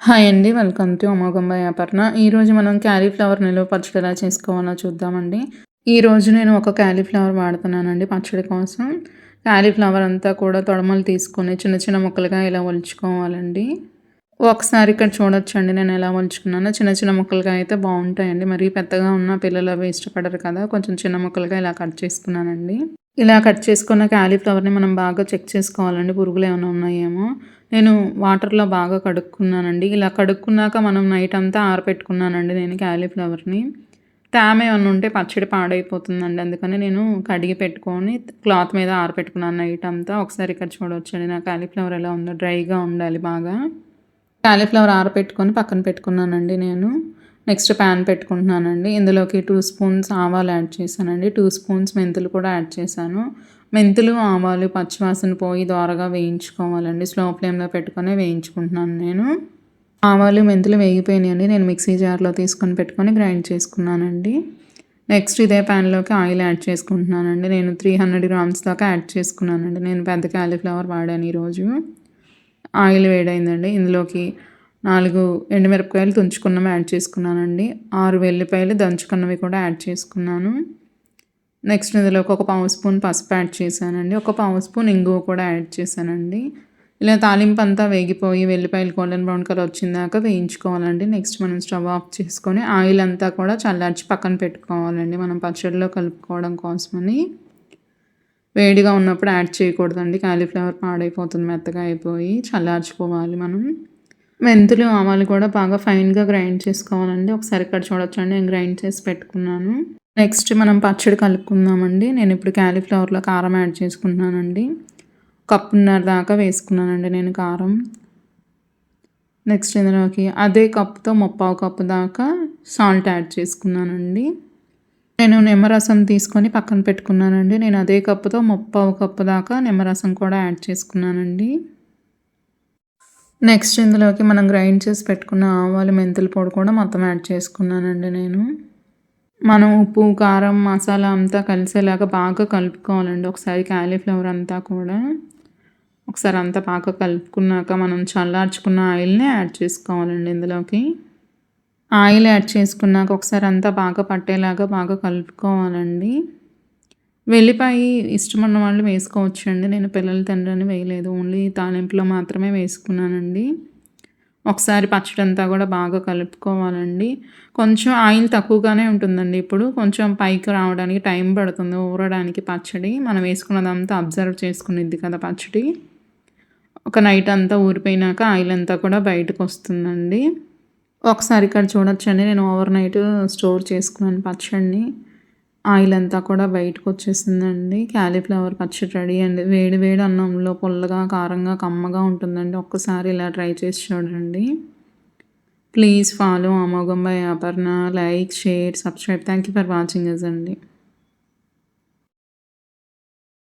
Hi అండి welcome to అమోఘంబ వ్యాపర్ణ. ఈరోజు మనం క్యాలీఫ్లవర్ నిలువ పచ్చడి ఎలా చేసుకోవాలో చూద్దామండి. ఈరోజు నేను ఒక క్యాలీఫ్లవర్ వాడుతున్నానండి పచ్చడి కోసం. క్యాలీఫ్లవర్ అంతా కూడా తొడమలు తీసుకొని చిన్న చిన్న ముక్కలుగా ఇలా ఒలుచుకోవాలండి. ఒకసారి ఇక్కడ చూడొచ్చండి నేను ఎలా ఉంచుకున్నానో చిన్న చిన్న ముక్కలుగా అయితే బాగుంటాయండి. మరీ పెద్దగా ఉన్న పిల్లలు అవి ఇష్టపడరు కదా. కొంచెం చిన్న ముక్కలుగా ఇలా కట్ చేసుకున్నానండి. ఇలా కట్ చేసుకున్న క్యాలీఫ్లవర్ని మనం బాగా చెక్ చేసుకోవాలండి. పురుగులు ఏమైనా ఉన్నాయేమో. నేను వాటర్లో బాగా కడుక్కున్నానండి. ఇలా కడుక్కున్నాక మనం నైట్ అంతా ఆరపెట్టుకున్నానండి నేను క్యాలీఫ్లవర్ని. తేమ ఏమన్నా ఉంటే పచ్చడి పాడైపోతుందండి. అందుకని నేను కడిగి పెట్టుకొని క్లాత్ మీద ఆరపెట్టుకున్నాను నైట్ అంతా. ఒకసారి ఇక్కడ చూడవచ్చండి నా క్యాలీఫ్లవర్ ఎలా ఉందో. డ్రైగా ఉండాలి బాగా. క్యాలీఫ్లవర్ ఆరపెట్టుకొని పక్కన పెట్టుకున్నానండి నేను. నెక్స్ట్ ప్యాన్ పెట్టుకుంటున్నానండి. ఇందులోకి టూ స్పూన్స్ ఆవాలు యాడ్ చేశానండి. టూ స్పూన్స్ మెంతులు కూడా యాడ్ చేశాను. మెంతులు ఆవాలు పచ్చివాసన పోయి దోరగా వేయించుకోవాలండి. స్లో ఫ్లేమ్లో పెట్టుకొని వేయించుకుంటున్నాను నేను. ఆవాలు మెంతులు వేగిపోయినాయండి. నేను మిక్సీ జార్లో తీసుకొని పెట్టుకొని గ్రైండ్ చేసుకున్నానండి. నెక్స్ట్ ఇదే ప్యాన్లోకి ఆయిల్ యాడ్ చేసుకుంటున్నానండి. నేను త్రీ హండ్రెడ్ గ్రామ్స్ దాకా యాడ్ చేసుకున్నానండి. నేను పెద్ద క్యాలీఫ్లవర్ వాడాను ఈరోజు. ఆయిల్ వేడైందండి. ఇందులోకి నాలుగు ఎండుమిరపకాయలు తుంచుకున్నవి యాడ్ చేసుకున్నానండి. ఆరు వెల్లిపాయలు దంచుకున్నవి కూడా యాడ్ చేసుకున్నాను. నెక్స్ట్ ఇందులోకి ఒక పావు స్పూన్ పసుపు యాడ్ చేశానండి. ఒక పావు స్పూన్ ఇంగువ కూడా యాడ్ చేశానండి. ఇలా తాలింపు అంతా వేగిపోయి వెల్లిపాయలు గోల్డెన్ బ్రౌన్ కలర్ వచ్చిందాక వేయించుకోవాలండి. నెక్స్ట్ మనం స్టవ్ ఆఫ్ చేసుకొని ఆయిల్ అంతా కూడా చల్లార్చి పక్కన పెట్టుకోవాలండి. మనం పచ్చడిలో కలుపుకోవడం కోసమని. వేడిగా ఉన్నప్పుడు యాడ్ చేయకూడదండి. కాలీఫ్లవర్ పాడైపోతుంది మెత్తగా అయిపోయి చల్లార్చుకోవాలి మనం. మెంతులు ఆవాలు కూడా బాగా ఫైన్గా గ్రైండ్ చేసుకోవాలండి. ఒకసారి ఇక్కడ చూడొచ్చండి నేను గ్రైండ్ చేసి పెట్టుకున్నాను. నెక్స్ట్ మనం పచ్చడి కలుపుకుందామండి. నేను ఇప్పుడు క్యాలీఫ్లవర్లో కారం యాడ్ చేసుకుంటున్నానండి. కప్పున్నర దాకా వేసుకున్నానండి నేను కారం. నెక్స్ట్ ఇందులోకి అదే కప్పుతో ముప్పావు కప్పు దాకా సాల్ట్ యాడ్ చేసుకున్నానండి. నేను నిమ్మరసం తీసుకొని పక్కన పెట్టుకున్నానండి. నేను అదే కప్పుతో ముప్పావు కప్పు దాకా నిమ్మరసం కూడా యాడ్ చేసుకున్నానండి. నెక్స్ట్ ఇందులోకి మనం గ్రైండ్ చేసి పెట్టుకున్న ఆవాలు మెంతుల పొడి కూడా మొత్తం యాడ్ చేసుకున్నానండి నేను. మనం ఉప్పు కారం మసాలా అంతా కలిసేలాగా బాగా కలుపుకోవాలండి. ఒకసారి క్యాలీఫ్లవర్ అంతా కూడా. ఒకసారి అంతా బాగా కలుపుకున్నాక మనం చల్లార్చుకున్న ఆయిల్ని యాడ్ చేసుకోవాలండి ఇందులోకి. ఆయిల్ యాడ్ చేసుకున్నాక ఒకసారి అంతా బాగా పట్టేలాగా బాగా కలుపుకోవాలండి. వెల్లిపాయ ఇష్టమున్న వాళ్ళు వేసుకోవచ్చు అండి నేను పిల్లలు తండ్రిని వేయలేదు. ఓన్లీ తాలింపులో మాత్రమే వేసుకున్నానండి. ఒకసారి పచ్చడి అంతా కూడా బాగా కలుపుకోవాలండి. కొంచెం ఆయిల్ తక్కువగానే ఉంటుందండి ఇప్పుడు. కొంచెం పైకి రావడానికి టైం పడుతుంది. ఊరడానికి పచ్చడి. మనం వేసుకున్నదంతా అబ్జర్వ్ చేసుకునేది కదా పచ్చడి. ఒక నైట్ అంతా ఊరిపోయినాక ఆయిల్ అంతా కూడా బయటకు వస్తుందండి. ఒకసారి ఇక్కడ చూడొచ్చండి. నేను ఓవర్ నైట్ స్టోర్ చేసుకున్నాను పచ్చడిని. ఆయిల్ అంతా కూడా బయటకు వచ్చేసిందండి. క్యాలీఫ్లవర్ పచ్చడి రెడీ అండి. వేడి వేడి అన్నంలో పుల్లగా కారంగా కమ్మగా ఉంటుందండి. ఒక్కసారి ఇలా ట్రై చేసి చూడండి. ప్లీజ్ ఫాలో అమోఘం by Aparna. Like share subscribe. Thank you for watching us అండి.